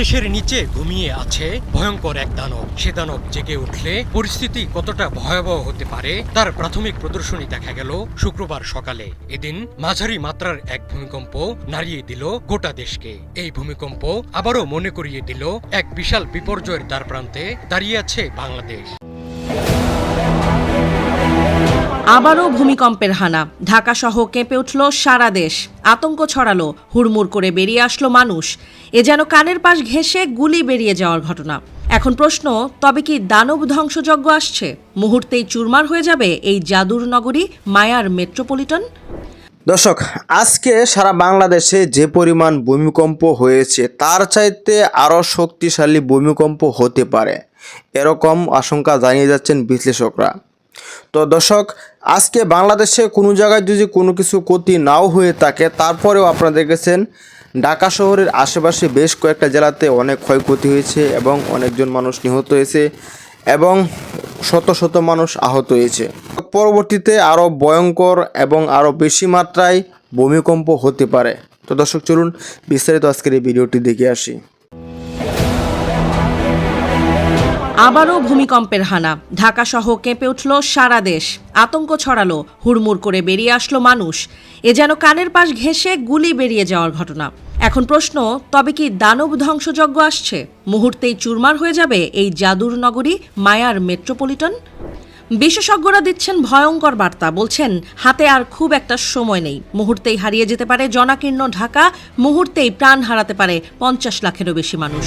বাংলাদেশের নিচে ঘুমিয়ে আছে। ভয়ঙ্কর এক দানব। সে দানব জেগে উঠলে পরিস্থিতি কতটা ভয়াবহ হতে পারে তার প্রাথমিক প্রদর্শনী দেখা গেল শুক্রবার সকালে। এদিন মাঝারি মাত্রার এক ভূমিকম্প নাড়িয়ে দিল গোটা দেশকে। এই ভূমিকম্প আবারও মনে করিয়ে দিল এক বিশাল বিপর্যয়ের দ্বার প্রান্তে দাঁড়িয়ে আছে বাংলাদেশ। আবারও ভূমিকম্পের হানা। ঢাকা সহ কেঁপে উঠল সারা দেশ। আতঙ্ক ছড়ালো, হুড়মুড় করে বেরিয়ে আসলো মানুষ। এ যেন কানের পাশ ঘেঁষে গুলি বেরিয়ে যাওয়ার ঘটনা। এখন প্রশ্ন, তবে কি দানব ধ্বংসযজ্ঞ আসছে? মুহূর্তেই চুরমার হয়ে যাবে এই জাদুর নগরী, মায়ার মেট্রোপলিটন? দর্শক, আজকে সারা বাংলাদেশে যে পরিমাণ ভূমিকম্প হয়েছে, তার চাইতে আরও শক্তিশালী ভূমিকম্প হতে পারে। এরকম আশঙ্কা জানিয়ে যাচ্ছেন বিশ্লেষকরা। তো দর্শক আজকে বাংলাদেশে কোনো জায়গায় যদি কোনো কিছু ক্ষতি নাও হয়ে থাকে, তারপরেও আপনারা দেখেছেন ঢাকা শহরের আশেপাশে বেশ কয়েকটা জেলাতে অনেক ক্ষয়ক্ষতি হয়েছে এবং অনেকজন মানুষ নিহত হয়েছে এবং শত শত মানুষ আহত হয়েছে। পরবর্তীতে আরও ভয়ঙ্কর এবং আরও বেশি মাত্রায় ভূমিকম্প হতে পারে। তো দর্শক, চলুন বিস্তারিত আজকের এই ভিডিওটি দেখে আসি। আবারও ভূমিকম্পের হানা। ঢাকা সহ কেঁপে উঠল সারা দেশ। আতঙ্ক ছড়ালো, হুড়মুড় করে বেরিয়ে আসলো মানুষ। এ যেন কানের পাশ ঘেঁষে গুলি বেরিয়ে যাওয়ার ঘটনা। এখন প্রশ্ন, তবে কি দানব ধ্বংসযজ্ঞ আসছে? মুহূর্তেই চুরমার হয়ে যাবে এই জাদুর নগরী, মায়ার মেট্রোপলিটন? বিশেষজ্ঞরা দিচ্ছেন ভয়ঙ্কর বার্তা, বলছেন, হাতে আর খুব একটা সময় নেই। মুহূর্তেই হারিয়ে যেতে পারে জনাকীর্ণ ঢাকা, মুহূর্তেই প্রাণ হারাতে পারে পঞ্চাশ লাখেরও বেশি মানুষ।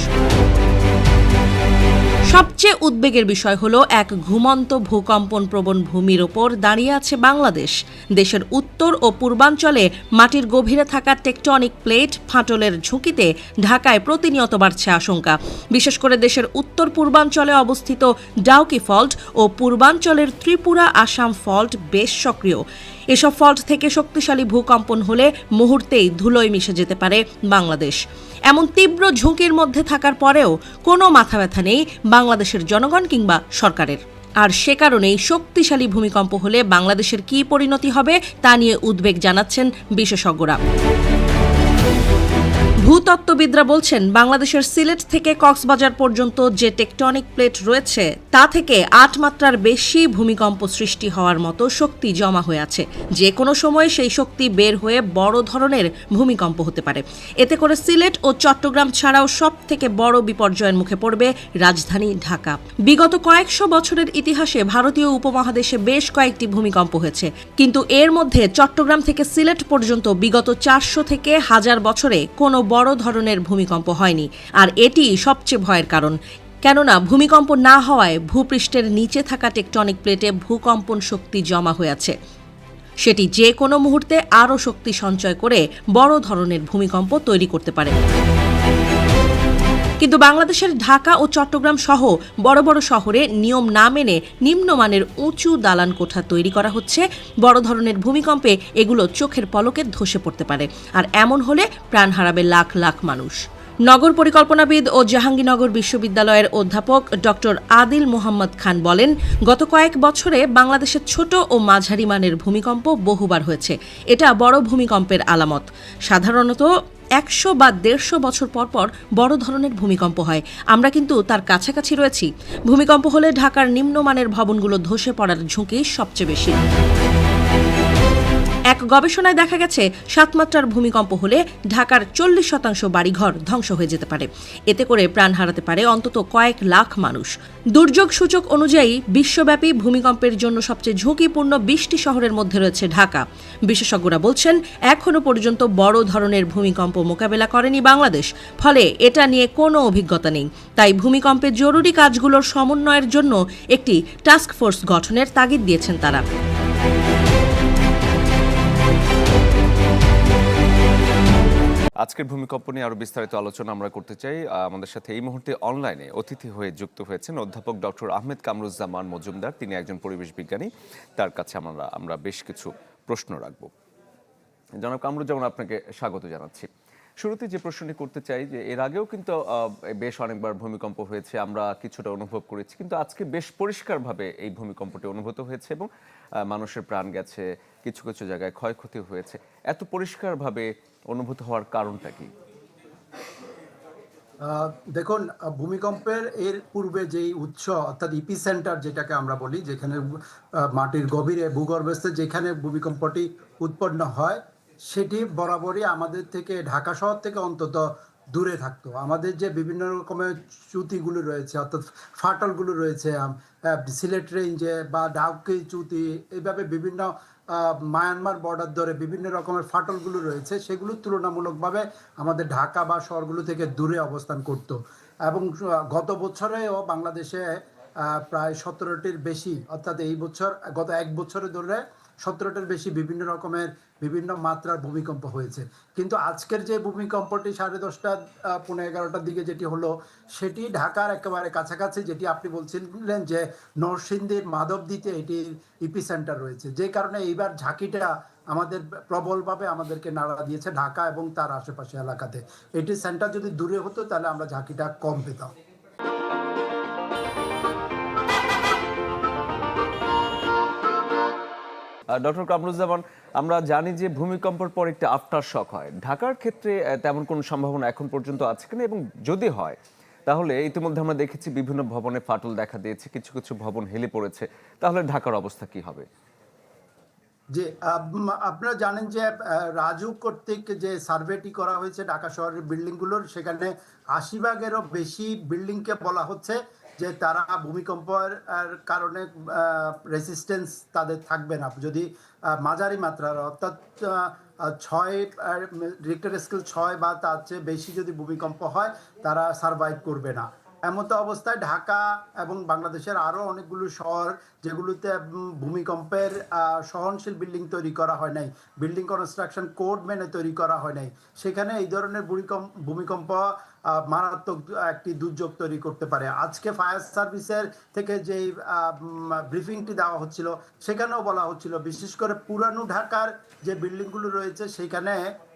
সবচেয়ে উদ্বেগের বিষয় হলো এক ঘুমন্ত ভূকম্পন প্রবণ ভূমির ওপর দাঁড়িয়ে আছে বাংলাদেশ। দেশের উত্তর ও পূর্বাঞ্চলে মাটির গভীরে থাকা টেকটনিক প্লেট ফাটলের ঝুঁকিতে ঢাকায় প্রতিনিয়ত বাড়ছে আশঙ্কা। বিশেষ করে দেশের উত্তর পূর্বাঞ্চলে অবস্থিত ডাউকি ফল্ট ও পূর্বাঞ্চলের ত্রিপুরা আসাম ফল্ট বেশ সক্রিয়। এসব ফল্ট থেকে শক্তিশালী ভূকম্পন হলে মুহূর্তেই ধুলোয় মিশে যেতে পারে বাংলাদেশ। এমন তীব্র ঝুঁকির মধ্যে থাকার পরেও কোনো মাথা ব্যথা নেই বাংলাদেশের জনগণ কিংবা সরকারের। আর সে কারণেই শক্তিশালী ভূমিকম্প হলে বাংলাদেশের কী পরিণতি হবে তা নিয়ে উদ্বেগ জানাচ্ছেন বিশেষজ্ঞরা। ভূতত্ত্ববিদরা বলছেন, বাংলাদেশের সিলেট থেকে কক্সবাজার পর্যন্ত যে টেকটনিক প্লেট রয়েছে, তা থেকে আট মাত্রার বেশি ভূমিকম্প সৃষ্টি হওয়ার মতো শক্তি জমা হয়ে আছে। যে কোনো সময় সেই শক্তি বের হয়ে বড় ধরনের ভূমিকম্প হতে পারে। এতে করে সিলেট ও চট্টগ্রাম ছাড়াও সব থেকে বড় বিপর্যয়ের মুখে পড়বে রাজধানী ঢাকা। বিগত কয়েকশো বছরের ইতিহাসে ভারতীয় উপমহাদেশে বেশ কয়েকটি ভূমিকম্প হয়েছে। কিন্তু এর মধ্যে চট্টগ্রাম থেকে সিলেট পর্যন্ত বিগত চারশো থেকে হাজার বছরে কোনো বড় ধরনের ভূমিকম্প হয়নি। আর এটি সবচেয়ে ভয়ের কারণ। কেননা, ভূমিকম্প না হওয়ায় ভূপৃষ্ঠের নিচে থাকা টেকটনিক প্লেটে ভূকম্পন শক্তি জমা হয়ে আছে সেটি যে কোনো মুহূর্তে আরও শক্তি সঞ্চয় করে বড় ধরনের ভূমিকম্প তৈরি করতে পারে। কিন্তু বাংলাদেশের ঢাকা ও চট্টগ্রাম সহ বড় বড় শহরে নিয়ম না মেনে নিম্নমানের উঁচু দালান কোঠা তৈরি করা হচ্ছে। বড় ধরনের ভূমিকম্পে এগুলো চোখের পলকে ধসে পড়তে পারে। আর এমন হলে প্রাণ হারাবে লাখ লাখ মানুষ। নগর পরিকল্পনাবিদ ও জাহাঙ্গীরনগর বিশ্ববিদ্যালয়ের অধ্যাপক ডক্টর আদিল মোহাম্মদ খান বলেন, গত কয়েক বছরে বাংলাদেশের ছোট ও মাঝারি মানের ভূমিকম্প বহুবার হয়েছে। এটা বড় ভূমিকম্পের আলামত। সাধারণত একশো বা দেড়শো বছর পর পর বড় ধরনের ভূমিকম্প হয়। আমরা কিন্তু তার কাছাকাছি রয়েছি। ভূমিকম্প হলে ঢাকার নিম্নমানের ভবনগুলো ধসে পড়ার ঝুঁকি সবচেয়ে বেশি। গবেষণায় দেখা গেছে সাতমাত্রার ভূমিকম্প হলে ঢাকার চল্লিশ শতাংশ বাড়িঘর ধ্বংস হয়ে যেতে পারে। এতে করে প্রাণ হারাতে পারে অন্তত কয়েক লাখ মানুষ। দুর্যোগ সূচক অনুযায়ী বিশ্বব্যাপী ভূমিকম্পের জন্য সবচেয়ে ঝুঁকিপূর্ণ বিশটি শহরের মধ্যে রয়েছে ঢাকা। বিশেষজ্ঞরা বলছেন এখনও পর্যন্ত বড় ধরনের ভূমিকম্প মোকাবেলা করেনি বাংলাদেশ, ফলে এটা নিয়ে কোনো অভিজ্ঞতা নেই। তাই ভূমিকম্পের জরুরি কাজগুলোর সমন্বয়ের জন্য একটি টাস্ক ফোর্স গঠনের তাগিদ দিয়েছেন তারা। আজকের ভূমিকম্প নিয়ে আরও বিস্তারিত আলোচনা আমরা করতে চাই। আমাদের সাথে এই মুহূর্তে অনলাইনে অতিথি হয়ে যুক্ত হয়েছেন অধ্যাপক ডক্টর আহমেদ কামরুজ্জামান মজুমদার। তিনি একজন পরিবেশ বিজ্ঞানী। তার কাছে আমরা আমরা বেশ কিছু প্রশ্ন রাখব। জনাব কামরুজ্জামান, আপনাকে স্বাগত জানাচ্ছি। শুরুতে যে প্রশ্নটি করতে চাই যে এর আগেও কিন্তু বেশ অনেকবার ভূমিকম্প হয়েছে, আমরা কিছুটা অনুভব করেছি, কিন্তু আজকে বেশ পরিষ্কারভাবে এই ভূমিকম্পটি অনুভূত হয়েছে এবং মানুষের প্রাণ গেছে, কিছু কিছু জায়গায় ক্ষয়ক্ষতি হয়েছে। এত পরিষ্কারভাবে অনুভূত হওয়ার কারণটা কি? দেখুন ভূমিকম্পের এর পূর্বে যেই উৎস, অর্থাৎ ইপি সেন্টার যেটাকে আমরা বলি, যেখানে মাটির গভীরে, ভূগর্ভস্থ যেখানে ভূমিকম্পটি উৎপন্ন হয় সেটি বরাবরই আমাদের থেকে ঢাকা শহর থেকে অন্তত দূরে থাকতো। আমাদের যে বিভিন্ন রকমের চ্যুতিগুলো রয়েছে, অর্থাৎ ফাটলগুলো রয়েছে সিলেট রেঞ্জে বা ডাউকি চ্যুতি এইভাবে বিভিন্ন মায়ানমার বর্ডার ধরে বিভিন্ন রকমের ফাটলগুলো রয়েছে, সেগুলো তুলনামূলকভাবে আমাদের ঢাকা বা শহরগুলো থেকে দূরে অবস্থান করত। এবং গত বছরেও বাংলাদেশে প্রায় সতেরোটির বেশি, অর্থাৎ এই বছর, গত এক বছরে ধরে সতেরোটির বেশি বিভিন্ন রকমের বিভিন্ন মাত্রার ভূমিকম্প হয়েছে। কিন্তু আজকের যে ভূমিকম্পটি সাড়ে দশটা পনেরো এগারোটার দিকে যেটি হলো, সেটি ঢাকার একেবারে কাছাকাছি যেটি আপনি বলছিলেন যে নরসিংদীর মাধবদীতে এটির ইপি সেন্টার রয়েছে। যে কারণে এইবার ঝাঁকিটা আমাদের প্রবলভাবে আমাদেরকে নাড়া দিয়েছে ঢাকা এবং তার আশেপাশে এলাকাতে। এটির সেন্টার যদি দূরে হতো তাহলে আমরা ঝাঁকিটা কম পেতাম। ডক্টর কামরুজ্জামান, আমরা জানি যে ভূমিকম্পের পর একটা আফটার শক হয়। ঢাকার ক্ষেত্রে তেমন কোনো সম্ভাবনা এখন পর্যন্ত আছে কিনা? এবং যদি হয়, তাহলে ইতিমধ্যে আমরা দেখেছি বিভিন্ন ভবনে ফাটল দেখা দিয়েছে, কিছু কিছু ভবন হেলে পড়েছে। তাহলে ঢাকার অবস্থা কি হবে? যে আপনারা জানেন যে রাজু কর্তৃক যে সার্ভেটি করা হয়েছে ঢাকা শহরের বিল্ডিংগুলোর, সেখানে আশি ভাগেরও বেশি বিল্ডিংকে বলা হচ্ছে। যে তারা ভূমিকম্পের কারণে রেসিস্টেন্স তাদের থাকবে না। যদি মাঝারি মাত্রার, অর্থাৎ ছয় রিক্টার স্কেল ছয় বা তার চেয়ে বেশি যদি ভূমিকম্প হয়, তারা সারভাইভ করবে না। এমতো অবস্থায় ঢাকা এবং বাংলাদেশের আরও অনেকগুলো শহর যেগুলোতে ভূমিকম্পের সহনশীল বিল্ডিং তৈরি করা হয় নাই, বিল্ডিং কনস্ট্রাকশন কোড মেনে তৈরি করা হয় নাই, সেখানে এই ধরনের ভূমিকম্প ভূমিকম্প মারাত্মক একটি দুর্যোগ তৈরি করতে পারে। আজকে ফায়ার সার্ভিসের থেকে যেই ব্রিফিংটি দেওয়া হচ্ছিল, সেখানেও বলা হচ্ছিল, বিশেষ করে পুরানো ঢাকার যে বিল্ডিংগুলো রয়েছে, সেখানে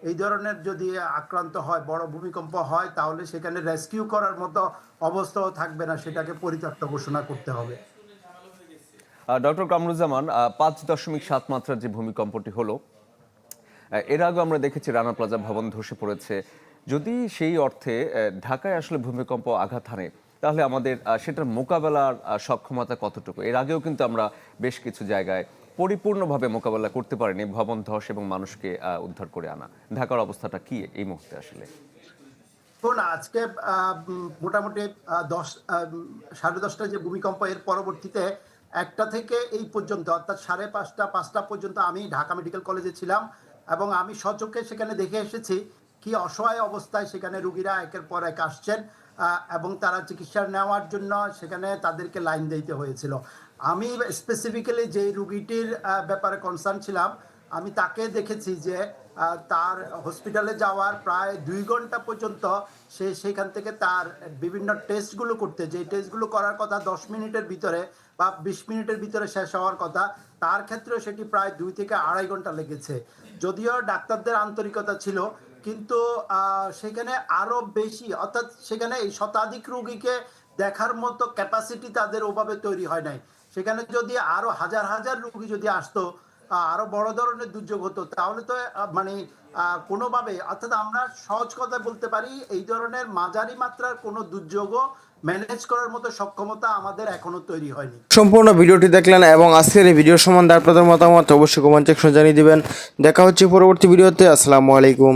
এই ধরনের যদি আক্রান্ত হয়, বড় ভূমিকম্প হয়, তাহলে সেখানে রেস্কিউ করার মতো অবস্থাও থাকবে না, সেটাকে পরিত্যক্ত ঘোষণা করতে হবে। ডক্টর কামরুজ্জামান পাঁচ দশমিক সাত মাত্রার যে ভূমিকম্পটি হলো এর আগে আমরা দেখেছি রানা প্লাজা ভবন ধসে পড়েছে। যদি সেই অর্থে ঢাকায় আসলে ভূমিকম্প আঘাত হানে, তাহলে আমাদের সেটার মোকাবেলার সক্ষমতা কতটুকু? এর আগেও কিন্তু আমরা বেশ কিছু জায়গায় পরিপূর্ণভাবে মোকাবেলা করতে পারেনি ভবন ধস এবং মানুষকে উদ্ধার করে আনা। ঢাকার অবস্থাটা কি এই মুহূর্তে আসলে? দেখুন আজকে মোটামুটি দশ সাড়ে দশটা যে ভূমিকম্প, এর পরবর্তীতে একটা থেকে এই পর্যন্ত, অর্থাৎ সাড়ে পাঁচটা পাঁচটা পর্যন্ত আমি ঢাকা মেডিকেল কলেজে ছিলাম এবং আমি সচক্ষে সেখানে দেখে এসেছি কি অসহায় অবস্থায় সেখানে রুগীরা একের পর এক আসছেন এবং তারা চিকিৎসা নেওয়ার জন্য সেখানে তাদেরকে লাইন দিতে হয়েছিল। আমি স্পেসিফিক্যালি যে রুগীটির ব্যাপারে কনসার্ন ছিলাম, আমি তাকে দেখেছি যে তার হসপিটালে যাওয়ার প্রায় দুই ঘণ্টা পর্যন্ত সে সেখান থেকে তার বিভিন্ন টেস্টগুলো করতে, যে টেস্টগুলো করার কথা দশ মিনিটের ভিতরে বা বিশ মিনিটের ভিতরে শেষ হওয়ার কথা, তার ক্ষেত্রেও সেটি প্রায় দুই থেকে আড়াই ঘণ্টা লেগেছে। যদিও ডাক্তারদের আন্তরিকতা ছিল, কিন্তু সেখানে আরও বেশি, অর্থাৎ সেখানে এই শতাধিক রোগীকে দেখার মতো ক্যাপাসিটি তাদের ওভাবে তৈরি হয় নাই। সেখানে যদি আরও হাজার হাজার রোগী যদি আসতো আরও বড় ধরনের দুর্যোগ হতো, তাহলে তো মানে কোনোভাবে, অর্থাৎ আমরা সহজ কথা বলতে পারি, এই ধরনের মাঝারি মাত্রার কোনো দুর্যোগও ম্যানেজ করার মতো সক্ষমতা আমাদের এখনও তৈরি হয়নি। সম্পূর্ণ ভিডিওটি দেখলেন এবং আজকের এই ভিডিও সম্বন্ধে আপনাদের মতামত অবশ্যই কমেন্ট সেকশনে জানিয়ে দিবেন। দেখা হচ্ছে পরবর্তী ভিডিওতে, আসসালামু আলাইকুম।